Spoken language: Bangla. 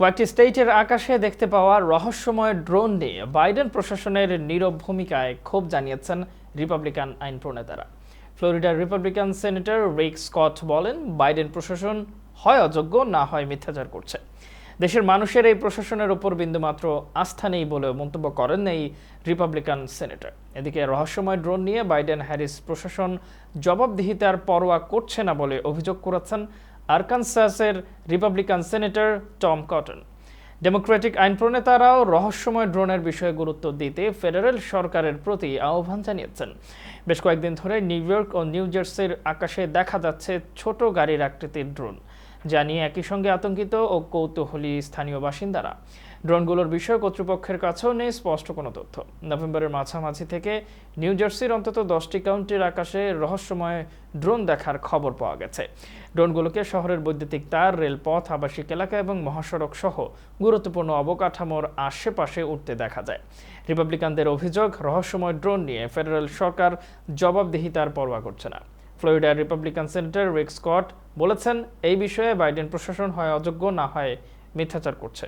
কয়েকটি স্টেটের আকাশে দেখতে পাওয়া রহস্যময় ড্রোন নিয়ে বাইডেন প্রশাসনের নীরব ভূমিকায় ক্ষোভ জানিয়েছেন রিপাবলিকান আইন প্রণেতারা। ফ্লোরিডার রিপাবলিকান সেনেটর রিক স্কট বলেন, বাইডেন প্রশাসন হয় অযোগ্য, না হয় মিথ্যাচার করছে। দেশের মানুষের এই প্রশাসনের ওপর বিন্দুমাত্র আস্থা নেই বলেও মন্তব্য করেন এই রিপাবলিকান সেনেটর। এদিকে রহস্যময় ড্রোন নিয়ে বাইডেন হ্যারিস প্রশাসন জবাবদিহিতার পরোয়া করছে না বলে অভিযোগ করেছেন আরকানসাসের Republican senator Tom Cotton. Democratic আইন প্রণেতারাও রহস্যময় ড্রোনের বিষয়ে গুরুত্ব দিতে ফেডারেল সরকারের প্রতি আহ্বান জানিয়েছেন। বেশ কয়েকদিন ধরে নিউ ইয়র্ক ও নিউ জার্সির আকাশে দেখা যাচ্ছে ছোট গাড়ির আকৃতির ড্রোন। যা নিয়ে একই সঙ্গে আতঙ্কিত ও কৌতূহলী স্থানীয় বাসিন্দারা। ড্রোনগুলোর বিষয়ে কর্তৃপক্ষের কাছেও নেই স্পষ্ট কোনো তথ্য। নভেম্বরের মাঝামাঝি থেকে নিউ জার্সির অন্তত দশটি কাউন্টির আকাশে রহস্যময় ড্রোন দেখার খবর পাওয়া গেছে। ড্রোনগুলোকে শহরের বৈদ্যুতিক তার, রেলপথ, আবাসিক এলাকা এবং মহাসড়ক সহ গুরুত্বপূর্ণ অবকাঠামোর আশেপাশে উঠতে দেখা যায়। রিপাবলিকানদের অভিযোগ, রহস্যময় ড্রোন নিয়ে ফেডারেল সরকার জবাবদিহিতার পরোয়া করছে না। ফ্লোরিডার রিপাবলিকান সেনেটর রিক স্কট বলেছেন, এই বিষয়ে বাইডেন প্রশাসন হয় অযোগ্য, না হয় মিথ্যাচার করছে।